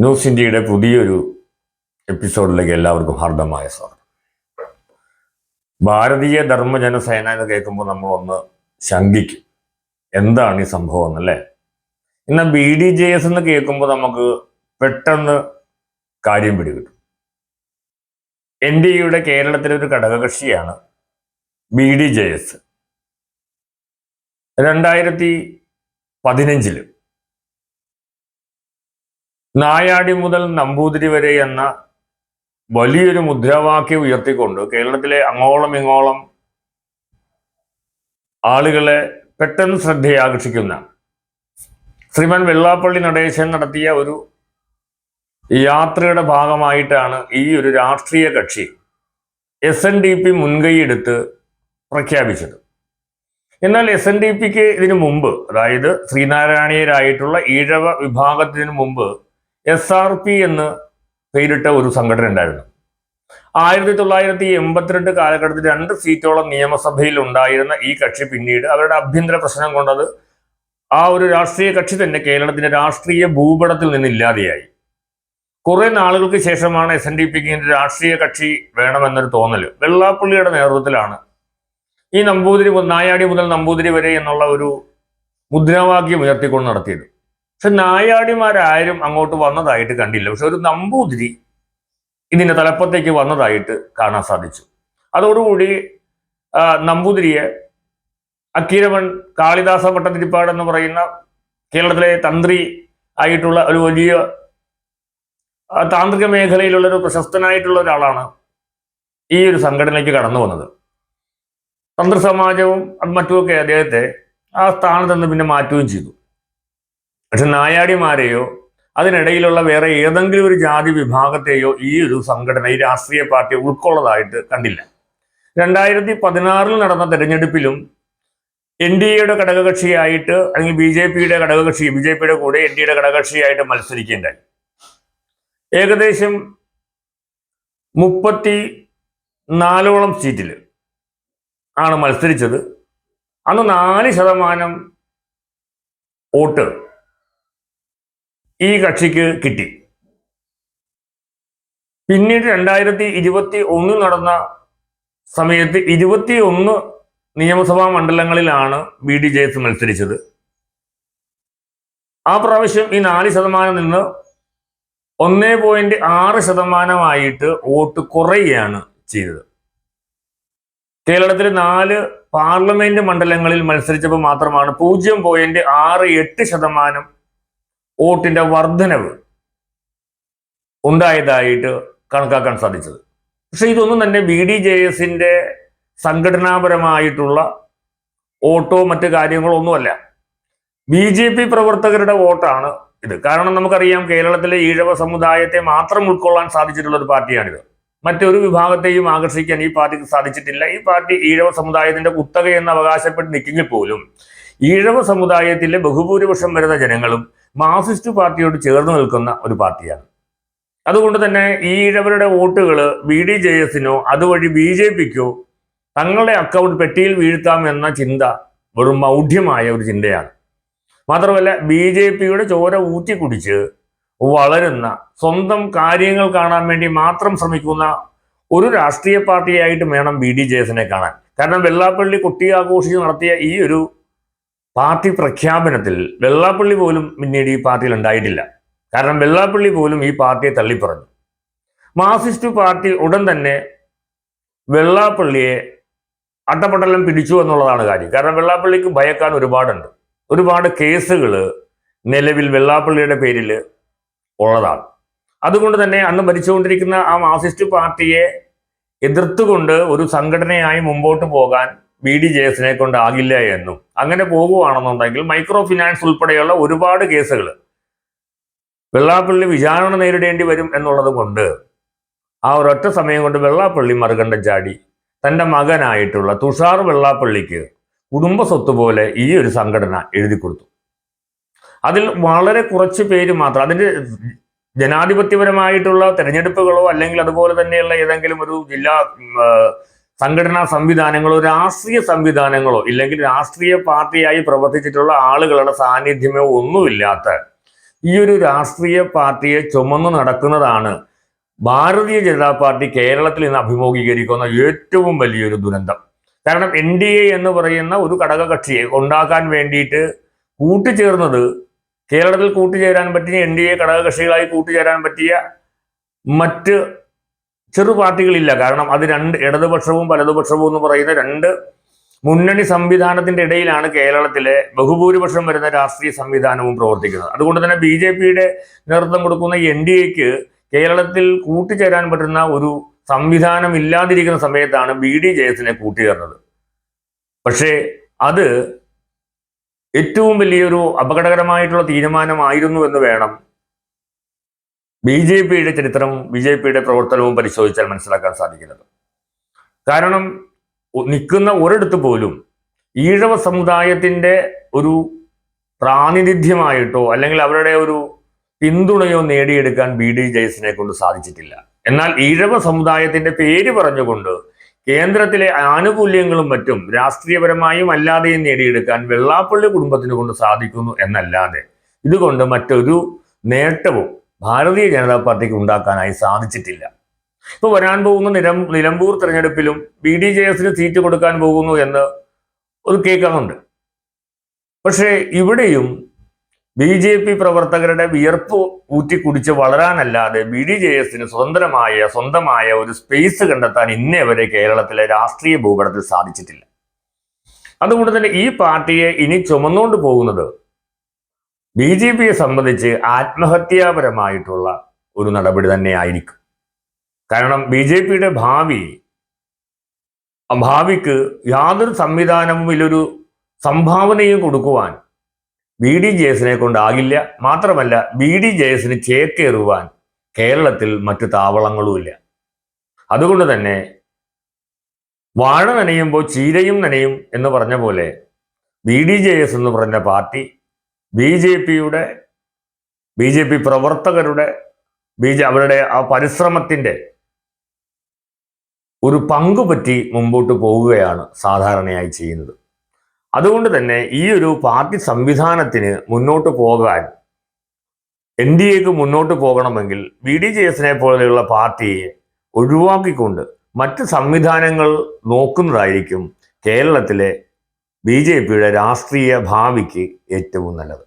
News ഇന്ത്യയുടെ പുതിയൊരു എപ്പിസോഡിലേക്ക് എല്ലാവർക്കും ഹാർദമായ സ്വാഗതം. ഭാരതീയ ധർമ്മജനസേന എന്ന് കേൾക്കുമ്പോൾ നമ്മൾ ഒന്ന് ശങ്കിക്കും. എന്താണ് ഈ സംഭവം എന്നല്ലേ? എന്നാൽ ബി ഡി ജെ എസ് എന്ന് കേൾക്കുമ്പോൾ നമുക്ക് പെട്ടെന്ന് കാര്യം പിടികിട്ടും. എൻ ഡി എയുടെ കേരളത്തിലെ ഒരു ഘടകകക്ഷിയാണ് ബി ഡി ജെ എസ് രണ്ടായിരത്തി പതിനഞ്ചിൽ നായാടി മുതൽ നമ്പൂതിരി വരെ എന്ന വലിയൊരു മുദ്രാവാക്യം ഉയർത്തിക്കൊണ്ട് കേരളത്തിലെ അങ്ങോളം ഇങ്ങോളം ആളുകളെ പെട്ടെന്ന് ശ്രദ്ധയാകർഷിക്കുന്ന ശ്രീമാൻ വെള്ളാപ്പള്ളി നടേശൻ നടത്തിയ ഒരു യാത്രയുടെ ഭാഗമായിട്ടാണ് ഈ ഒരു രാഷ്ട്രീയ കക്ഷി എസ് എൻ ഡി പി മുൻകൈയെടുത്ത് പ്രഖ്യാപിച്ചത്. എന്നാൽ എസ് എൻ ഡി പിക്ക് ഇതിനു മുമ്പ് അതായത് ശ്രീനാരായണീയരായിട്ടുള്ള ഈഴവ വിഭാഗത്തിന് മുമ്പ് എസ് ആർ പി എന്ന് പേരിട്ട ഒരു സംഘടന ഉണ്ടായിരുന്നു. ആയിരത്തി തൊള്ളായിരത്തി എൺപത്തിരണ്ട് കാലഘട്ടത്തിൽ രണ്ട് സീറ്റോളം നിയമസഭയിൽ ഉണ്ടായിരുന്ന ഈ കക്ഷി പിന്നീട് അവരുടെ ആഭ്യന്തര പ്രശ്നം കൊണ്ടത് ആ ഒരു രാഷ്ട്രീയ കക്ഷി തന്നെ കേരളത്തിന്റെ രാഷ്ട്രീയ ഭൂപടത്തിൽ നിന്ന് ഇല്ലാതെയായി. കുറെ നാളുകൾക്ക് ശേഷമാണ് എസ് എൻ ഡി പിക്ക് രാഷ്ട്രീയ കക്ഷി വേണമെന്നൊരു തോന്നൽ വെള്ളാപ്പള്ളിയുടെ നേതൃത്വത്തിലാണ്. ഈ നമ്പൂതിരി നായാടി മുതൽ നമ്പൂതിരി വരെ എന്നുള്ള ഒരു മുദ്രാവാക്യം ഉയർത്തിക്കൊണ്ട് നടത്തിയത്. പക്ഷെ നായാടിമാരാരും അങ്ങോട്ട് വന്നതായിട്ട് കണ്ടില്ല. പക്ഷെ ഒരു നമ്പൂതിരി ഇതിന്റെ തലപ്പത്തേക്ക് വന്നതായിട്ട് കാണാൻ സാധിച്ചു. അതോടുകൂടി നമ്പൂതിരിയെ അക്കീരമൺ കാളിദാസ ഭട്ടതിരിപ്പാട് എന്ന് പറയുന്ന കേരളത്തിലെ തന്ത്രി ആയിട്ടുള്ള ഒരു വലിയ താന്ത്രിക മേഖലയിലുള്ള ഒരു പ്രശസ്തനായിട്ടുള്ള ഒരാളാണ് ഈ ഒരു സംഘടനയ്ക്ക് കടന്നു വന്നത്. തന്ത്ര സമാജവും മറ്റുമൊക്കെ അദ്ദേഹത്തെ ആ സ്ഥാനത്ത് നിന്ന് പിന്നെ മാറ്റുകയും ചെയ്തു. പക്ഷെ നായാടിമാരെയോ അതിനിടയിലുള്ള വേറെ ഏതെങ്കിലും ഒരു ജാതി വിഭാഗത്തെയോ ഈ ഒരു സംഘടന ഈ രാഷ്ട്രീയ പാർട്ടി ഉൾക്കൊള്ളതായിട്ട് കണ്ടില്ല. രണ്ടായിരത്തി പതിനാറിൽ നടന്ന തെരഞ്ഞെടുപ്പിലും എൻ ഡി എയുടെ ഘടകകക്ഷിയായിട്ട് അല്ലെങ്കിൽ ബി ജെ പിയുടെ ഘടകകക്ഷി ബി ജെ പിയുടെ കൂടെ എൻ ഡി എയുടെ ഘടകകക്ഷിയായിട്ട് മത്സരിക്കേണ്ടായി ഏകദേശം മുപ്പത്തി നാലോളം സീറ്റിൽ ആണ് മത്സരിച്ചത്. അന്ന് നാല് ശതമാനം വോട്ട് ഈ കക്ഷിക്ക് കിട്ടി. പിന്നീട് രണ്ടായിരത്തി ഇരുപത്തി ഒന്ന് നടന്ന സമയത്ത് ഇരുപത്തി ഒന്ന് നിയമസഭാ മണ്ഡലങ്ങളിലാണ് ബി ഡി ജെ എസ് മത്സരിച്ചത്. ആ പ്രാവശ്യം ഈ നാല് ശതമാനം നിന്ന് ഒന്നേ പോയിന്റ് ആറ് ശതമാനമായിട്ട് വോട്ട് കുറയുകയാണ് ചെയ്തത്. കേരളത്തിൽ നാല് പാർലമെന്റ് മണ്ഡലങ്ങളിൽ മത്സരിച്ചപ്പോൾ മാത്രമാണ് പൂജ്യം പോയിന്റ് ആറ് എട്ട് ശതമാനം വോട്ടിന്റെ വർധനവ് ഉണ്ടായതായിട്ട് കണക്കാക്കാൻ സാധിച്ചത്. പക്ഷെ ഇതൊന്നും തന്നെ ബി ഡി ജെ എസിന്റെ സംഘടനാപരമായിട്ടുള്ള വോട്ടോ മറ്റു കാര്യങ്ങളോ ഒന്നുമല്ല. ബി ജെ പി പ്രവർത്തകരുടെ വോട്ടാണ് ഇത്. കാരണം നമുക്കറിയാം കേരളത്തിലെ ഈഴവ സമുദായത്തെ മാത്രം ഉൾക്കൊള്ളാൻ സാധിച്ചിട്ടുള്ള ഒരു പാർട്ടിയാണിത്. മറ്റൊരു വിഭാഗത്തെയും ആകർഷിക്കാൻ ഈ പാർട്ടിക്ക് സാധിച്ചിട്ടില്ല. ഈ പാർട്ടി ഈഴവ സമുദായത്തിന്റെ കുത്തക എന്ന് അവകാശപ്പെട്ട് നിൽക്കുമെങ്കിൽ പോലും ഈഴവ സമുദായത്തിലെ ബഹുഭൂരിപക്ഷം വരുന്ന ജനങ്ങളും മാർക്സിസ്റ്റ് പാർട്ടിയോട് ചേർന്ന് നിൽക്കുന്ന ഒരു പാർട്ടിയാണ്. അതുകൊണ്ട് തന്നെ ഈ ഈഴവരുടെ വോട്ടുകൾ ബി ഡി ജെ എസിനോ അതുവഴി ബി ജെ പിക്കോ തങ്ങളുടെ അക്കൗണ്ട് പെട്ടിയിൽ വീഴ്ത്താം എന്ന ചിന്ത വെറും മൗഢ്യമായ ഒരു ചിന്തയാണ്. മാത്രമല്ല ബി ജെ പിയുടെ ചോര ഊറ്റി കുടിച്ച് വളരുന്ന സ്വന്തം കാര്യങ്ങൾ കാണാൻ വേണ്ടി മാത്രം ശ്രമിക്കുന്ന ഒരു രാഷ്ട്രീയ പാർട്ടിയായിട്ട് വേണം ബി ഡി ജെ എസിനെ കാണാൻ. കാരണം വെള്ളാപ്പള്ളി കുട്ടിയാഘോഷിച്ച് നടത്തിയ ഈ ഒരു പാർട്ടി പ്രഖ്യാപനത്തിൽ വെള്ളാപ്പള്ളി പോലും പിന്നീട് ഈ പാർട്ടിയിൽ ഉണ്ടായിട്ടില്ല. കാരണം വെള്ളാപ്പള്ളി പോലും ഈ പാർട്ടിയെ തള്ളിപ്പറഞ്ഞു. മാർസിസ്റ്റ് പാർട്ടി ഉടൻ തന്നെ വെള്ളാപ്പള്ളിയെ അട്ടപ്പട്ടലം പിടിച്ചു എന്നുള്ളതാണ് കാര്യം. കാരണം വെള്ളാപ്പള്ളിക്ക് ഭയക്കാൻ ഒരുപാടുണ്ട്. ഒരുപാട് കേസുകൾ നിലവിൽ വെള്ളാപ്പള്ളിയുടെ പേരിൽ ഉള്ളതാണ്. അതുകൊണ്ട് തന്നെ അന്ന് ഭരിച്ചുകൊണ്ടിരിക്കുന്ന ആ മാർസിസ്റ്റ് പാർട്ടിയെ എതിർത്തുകൊണ്ട് ഒരു സംഘടനയായി മുമ്പോട്ട് പോകാൻ ബി ഡി ജെ എസിനെ കൊണ്ടാകില്ല എന്നും. അങ്ങനെ പോകുകയാണെന്നുണ്ടെങ്കിൽ മൈക്രോ ഫിനാൻസ് ഉൾപ്പെടെയുള്ള ഒരുപാട് കേസുകൾ വെള്ളാപ്പള്ളി വിചാരണ നേരിടേണ്ടി വരും എന്നുള്ളത് കൊണ്ട് ആ ഒരൊറ്റ സമയം കൊണ്ട് വെള്ളാപ്പള്ളി മറുകണ്ഠം ചാടി തന്റെ മകനായിട്ടുള്ള തുഷാർ വെള്ളാപ്പള്ളിക്ക് കുടുംബ സ്വത്ത് പോലെ ഈ ഒരു സംഘടന എഴുതി കൊടുത്തു. അതിൽ വളരെ കുറച്ച് പേര് മാത്രം അതിന്റെ ജനാധിപത്യപരമായിട്ടുള്ള തെരഞ്ഞെടുപ്പുകളോ അല്ലെങ്കിൽ അതുപോലെ തന്നെയുള്ള ഏതെങ്കിലും ഒരു ജില്ലാ സംഘടനാ സംവിധാനങ്ങളോ രാഷ്ട്രീയ സംവിധാനങ്ങളോ ഇല്ലെങ്കിൽ രാഷ്ട്രീയ പാർട്ടിയായി പ്രവർത്തിച്ചിട്ടുള്ള ആളുകളുടെ സാന്നിധ്യമോ ഒന്നുമില്ലാത്ത ഈ ഒരു രാഷ്ട്രീയ പാർട്ടിയെ ചുമന്നു നടക്കുന്നതാണ് ഭാരതീയ ജനതാ പാർട്ടി കേരളത്തിൽ ഇന്ന് അഭിമുഖീകരിക്കുന്ന ഏറ്റവും വലിയൊരു ദുരന്തം. കാരണം എൻ ഡി എ എന്ന് പറയുന്ന ഒരു ഘടകകക്ഷിയെ ഉണ്ടാക്കാൻ വേണ്ടിയിട്ട് കൂട്ടിച്ചേർന്നത് കേരളത്തിൽ കൂട്ടുചേരാൻ പറ്റിയ എൻ ഡി എ ഘടകകക്ഷികളായി കൂട്ടുചേരാൻ പറ്റിയ മറ്റ് ചെറു പാർട്ടികളില്ല. കാരണം അത് രണ്ട് ഇടതുപക്ഷവും വലതുപക്ഷവും എന്ന് പറയുന്ന രണ്ട് മുന്നണി സംവിധാനത്തിന്റെ ഇടയിലാണ് കേരളത്തിലെ ബഹുഭൂരിപക്ഷം വരുന്ന രാഷ്ട്രീയ സംവിധാനവും പ്രവർത്തിക്കുന്നത്. അതുകൊണ്ട് തന്നെ ബി ജെ പിയുടെ നേതൃത്വം കൊടുക്കുന്ന എൻ ഡി എക്ക് കേരളത്തിൽ കൂട്ടിച്ചേരാൻ പറ്റുന്ന ഒരു സംവിധാനം ഇല്ലാതിരിക്കുന്ന സമയത്താണ് ബി ഡി ജെ എസിനെ കൂട്ടിയേർന്നത് പക്ഷേ അത് ഏറ്റവും വലിയൊരു അപകടകരമായിട്ടുള്ള തീരുമാനമായിരുന്നു എന്ന് വേണം ബി ജെ പിയുടെ ചരിത്രവും ബി ജെ പിയുടെ പ്രവർത്തനവും പരിശോധിച്ചാൽ മനസ്സിലാക്കാൻ സാധിക്കുന്നത്. കാരണം നിൽക്കുന്ന ഒരിടത്ത് പോലും ഈഴവ സമുദായത്തിന്റെ ഒരു പ്രാതിനിധ്യമായിട്ടോ അല്ലെങ്കിൽ അവരുടെ ഒരു പിന്തുണയോ നേടിയെടുക്കാൻ ബി ഡി ജയസിനെ കൊണ്ട് സാധിച്ചിട്ടില്ല. എന്നാൽ ഈഴവ സമുദായത്തിന്റെ പേര് പറഞ്ഞുകൊണ്ട് കേന്ദ്രത്തിലെ ആനുകൂല്യങ്ങളും മറ്റും രാഷ്ട്രീയപരമായും അല്ലാതെയും നേടിയെടുക്കാൻ വെള്ളാപ്പള്ളി കുടുംബത്തിന് കൊണ്ട് സാധിക്കുന്നു എന്നല്ലാതെ ഇതുകൊണ്ട് മറ്റൊരു നേട്ടവും ഭാരതീയ ജനതാ പാർട്ടിക്ക് ഉണ്ടാക്കാനായി സാധിച്ചിട്ടില്ല. ഇപ്പൊ വരാൻ പോകുന്ന നിലം നിലമ്പൂർ തെരഞ്ഞെടുപ്പിലും ബി ഡി ജെ എസിന് സീറ്റ് കൊടുക്കാൻ പോകുന്നു എന്ന് ഒരു കേൾക്കാറുണ്ട് പക്ഷേ ഇവിടെയും ബി ജെ പി പ്രവർത്തകരുടെ വിയർപ്പ് ഊറ്റിക്കുടിച്ച് വളരാനല്ലാതെ ബി ഡി ജെ എസിന് സ്വതന്ത്രമായ സ്വന്തമായ ഒരു സ്പേസ് കണ്ടെത്താൻ ഇന്നേ വരെ കേരളത്തിലെ രാഷ്ട്രീയ ഭൂപടത്തിൽ സാധിച്ചിട്ടില്ല. അതുകൊണ്ട് തന്നെ ഈ പാർട്ടിയെ ഇനി ചുമന്നുകൊണ്ട് പോകുന്നത് ബി ജെ പിയെ സംബന്ധിച്ച് ആത്മഹത്യാപരമായിട്ടുള്ള ഒരു നടപടി തന്നെ ആയിരിക്കും കാരണം ബി ജെ പിയുടെ ഭാവി ഭാവിക്ക് യാതൊരു സംവിധാനവും ഇതിലൊരു സംഭാവനയും കൊടുക്കുവാൻ ബി ഡി ജെ എസിനെ കൊണ്ടാകില്ല. മാത്രമല്ല ബി ഡി ജെ എസിന് ചേക്കേറുവാൻ കേരളത്തിൽ മറ്റു താവളങ്ങളുമില്ല അതുകൊണ്ട് തന്നെ വാഴ നനയുമ്പോൾ ചീരയും നനയും എന്ന് പറഞ്ഞ പോലെ ബി ഡി ജെ എസ് എന്ന് പറഞ്ഞ പാർട്ടി ബി ജെ പിയുടെ ബി ജെ പി പ്രവർത്തകരുടെ ബി ജെ അവരുടെ ആ പരിശ്രമത്തിന്റെ ഒരു പങ്ക് പറ്റി മുമ്പോട്ട് പോവുകയാണ് സാധാരണയായി ചെയ്യുന്നത്. അതുകൊണ്ട് തന്നെ ഈ ഒരു പാർട്ടി സംവിധാനത്തിന് മുന്നോട്ട് പോകാൻ എൻ ഡി എക്ക് മുന്നോട്ട് പോകണമെങ്കിൽ ബി ഡി ജെ എസിനെ പോലെയുള്ള പാർട്ടിയെ ഒഴിവാക്കിക്കൊണ്ട് മറ്റ് സംവിധാനങ്ങൾ നോക്കുന്നതായിരിക്കും കേരളത്തിലെ ബി ജെ പിയുടെ രാഷ്ട്രീയ ഭാവിക്ക് ഏറ്റവും നല്ലത്.